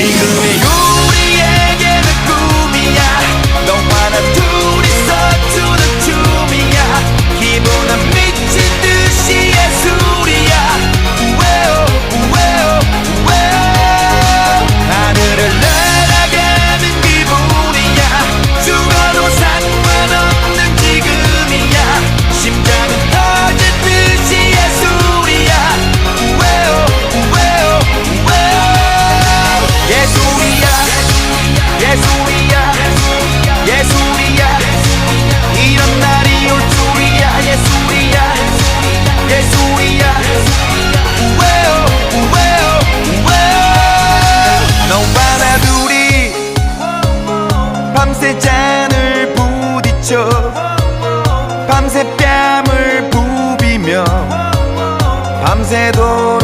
一个一个 밤새 잔을 부딪혀 밤새 뺨을 부비며 밤새도